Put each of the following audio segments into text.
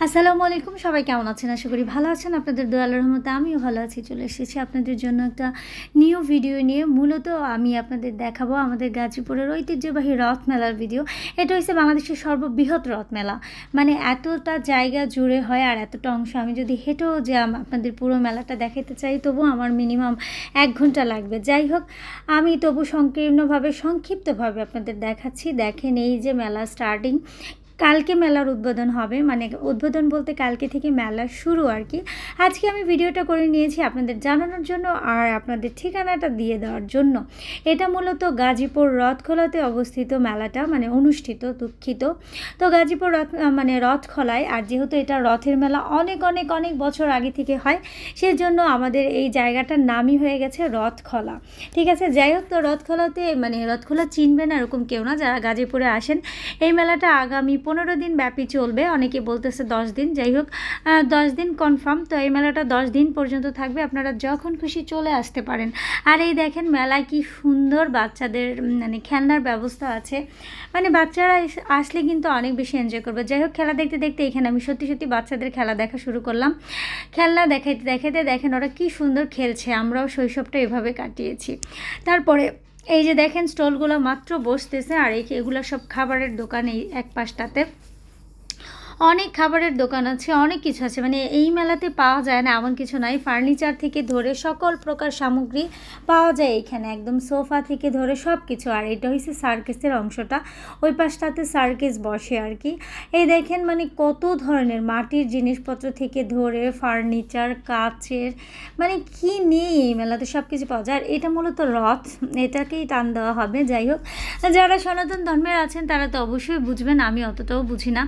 আসসালামু আলাইকুম, সবাই কেমন আছেন? আশা করি ভালো আছেন। আপনাদের দোয়ালের রহমতে আমিও ভালো আছি। চলে এসেছি আপনাদের জন্য একটা নিউ ভিডিও নিয়ে। মূলত আমি আপনাদের দেখাবো আমাদের গাজীপুরের ঐতিহ্যবাহী রথ মেলার ভিডিও এটা হচ্ছে বাংলাদেশের সর্ববৃহৎ রথ মেলা। মানে এতটা জায়গা জুড়ে হয় আর এতটা অংশ। আমি যদি হেঁটেও যে আপনাদের পুরো মেলাটা দেখাতে চাই, তবু আমার মিনিমাম এক ঘণ্টা লাগবে। যাই হোক, আমি তবু সংকীর্ণভাবে, সংক্ষিপ্তভাবে আপনাদের দেখাচ্ছি। দেখেন এই যে মেলা স্টার্টিং কালকে মেলার উদ্বোধন হবে। মানে উদ্বোধন বলতে কালকে থেকে মেলা শুরু আর কি। আজকে আমি ভিডিওটা করে নিয়েছি আপনাদের জানানোর জন্য আর আপনাদের ঠিকানাটা দিয়ে দেওয়ার জন্য। এটা মূলত গাজীপুর রথখোলাতে অবস্থিত মেলাটা মানে অনুষ্ঠিত, দুঃখিত। তো গাজীপুর রথ মানে রথখোলায়, আর যেহেতু এটা রথের মেলা অনেক অনেক অনেক বছর আগে থেকে হয়, সেজন্য আমাদের এই জায়গাটার নামই হয়ে গেছে রথখোলা। ঠিক আছে? যাই হোক, তো রথখোলাতে মানে রথখোলা চিনবেন এরকম কেউ না, যারা গাজীপুরে আসেন। এই মেলাটা আগামী পনেরো দিন ব্যাপী চলবে। অনেকে বলতেছে দশ দিন। যাই হোক দশ দিন কনফার্ম তো এই মেলাটা দশ দিন পর্যন্ত থাকবে। আপনারা যখন খুশি চলে আসতে পারেন। আর এই দেখেন মেলায় কি সুন্দর বাচ্চাদের মানে খেলনার ব্যবস্থা আছে। মানে বাচ্চারা আসলে কিন্তু অনেক বেশি এনজয় করবে। যাই হোক, খেলা দেখতে দেখতে এখানে আমি সত্যি সত্যি বাচ্চাদের খেলা দেখা শুরু করলাম। খেলনা দেখাইতে দেখাইতে দেখেন ওরা কি সুন্দর খেলছে। আমরাও শৈশবটা এভাবে কাটিয়েছি। তারপরে এই যে দেখেন স্টলগুলো মাত্র বসতেছে আর এগুলো সব খাবারের দোকান এই এক পাশটাতে। অনেক খাবারের দোকান আছে, অনেক কিছু আছে। মানে এই মেলাতে পাওয়া যায় না, এমন কিছু নাই। ফার্নিচার থেকে ধরে সকল প্রকার সামগ্রী পাওয়া যায় এখানে। একদম সোফা থেকে ধরে সব কিছু আর এটা হচ্ছে সার্কেসের অংশটা। ওই পাশটাতে সার্কেস বসে আর কি। এই দেখেন মানে কত ধরনের মাটির জিনিসপত্র থেকে ধরে ফার্নিচার, কাচের মানে কি নেই এই মেলাতে সব কিছু পাওয়া যায়। আর এটা মূলত রথ, এটাকেই টান দেওয়া হবে, যাই হোক। যারা সনাতন ধর্মের আছেন তারা তো অবশ্যই বুঝবেন, আমি অতটাও বুঝি না।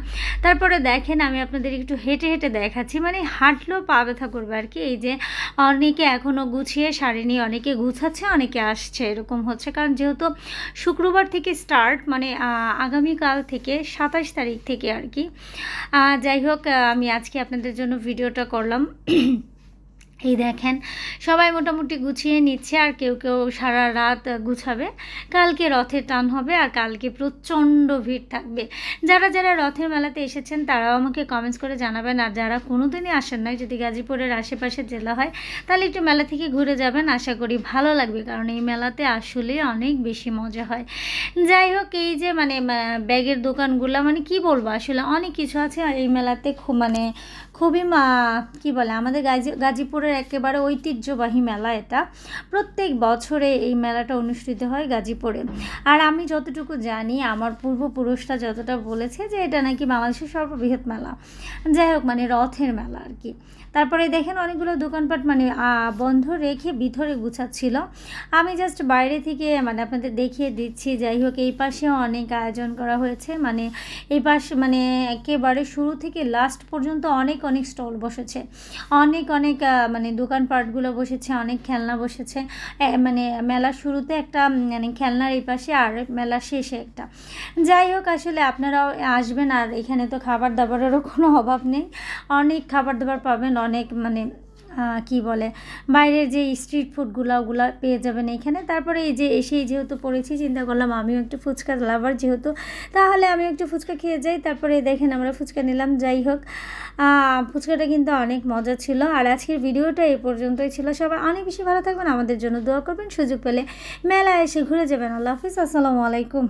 তারপরে দেখেন, আমি আপনাদের একটু হেঁটে হেঁটে দেখাচ্ছি। মানে হাঁটলেও পা ব্যথা করবে আর কি। এই যে অনেকে এখনও গুছিয়ে শাড়ি নিয়ে অনেকে গুছাচ্ছে, অনেকে আসছে, এরকম হচ্ছে। কারণ যেহেতু শুক্রবার থেকে স্টার্ট মানে আগামীকাল থেকে সাতাশ তারিখ থেকে আর কি। যাই হোক, আমি আজকে আপনাদের জন্য ভিডিওটা করলাম। এই দেখেন, সবাই মোটামুটি গুছিয়ে নিচ্ছে আর কেউ কেউ সারা রাত গুছাবে। কালকে রথের টান হবে আর কালকে প্রচণ্ড ভিড় থাকবে। যারা যারা রথের মেলাতে এসেছেন, তারাও আমাকে কমেন্টস করে জানাবেন। আর যারা কোনোদিনই আসেন নাই, যদি গাজীপুরের আশেপাশে জেলা হয়, তাহলে একটু মেলা থেকে ঘুরে যাবেন। আশা করি ভালো লাগবে, কারণ এই মেলাতে আসলে অনেক বেশি মজা হয়। যাই হোক, এই যে মানে ব্যাগের দোকানগুলো মানে কি বলব, আসলে অনেক কিছু আছে। আর এই মেলাতে খুব মানে খুবই কি বলে, আমাদের গাজী গাজীপুরের একেবারে ঐতিহ্যবাহী মেলা এটা। প্রত্যেক বছরে এই মেলাটা অনুষ্ঠিত হয় গাজীপুরে। আর আমি যতটুকু জানি, আমার পূর্বপুরুষরা যতটা বলেছে যে এটা নাকি বাংলাদেশের সর্ববৃহৎ মেলা। যাই হোক মানে রথের মেলা আর কি। তারপরে দেখেন অনেকগুলো দোকানপাট মানে বন্ধ রেখে ভিতরে গুছাচ্ছিল। আমি জাস্ট বাইরে থেকে মানে আপনাদের দেখিয়ে দিচ্ছি, যাই হোক, এই পাশেও অনেক আয়োজন করা হয়েছে। মানে এই পাশে মানে একেবারে শুরু থেকে লাস্ট পর্যন্ত অনেক অনেক স্টল বসেছে। অনেক অনেক মানে দোকানপাটগুলো বসেছে, অনেক খেলনা বসেছে। মানে মেলা শুরুতে একটা মানে খেলনার এই পাশে আর মেলা শেষে একটা। যাই হোক, আসলে আপনারাও আসবেন আর এখানে তো খাবার দাবারেরও কোনো অভাব নেই। অনেক খাবার দাবার পাবেন, অনেক মানে কি বলে, বাইরের যে স্ট্রিট ফুডগুলো ওগুলো পেয়ে যাবেন এখানে। তারপরে এই যে এসেই যেহেতু পড়েছি, চিন্তা করলাম আমিও একটু ফুচকা লাভার যেহেতু, তাহলে আমি একটু ফুচকা খেয়ে যাই। তারপরে দেখেন আমরা ফুচকা নিলাম, যাই হোক। ফুচকাটা কিন্তু অনেক মজা ছিল। আর আজকের ভিডিওটা এই পর্যন্তই ছিল। সবাই অনেক বেশি ভালো থাকবেন, আমাদের জন্য দোয়া করবেন। সুযোগ পেলে মেলা এসে ঘুরে যাবেন। আল্লাহ হাফিজ। আসসালামু আলাইকুম।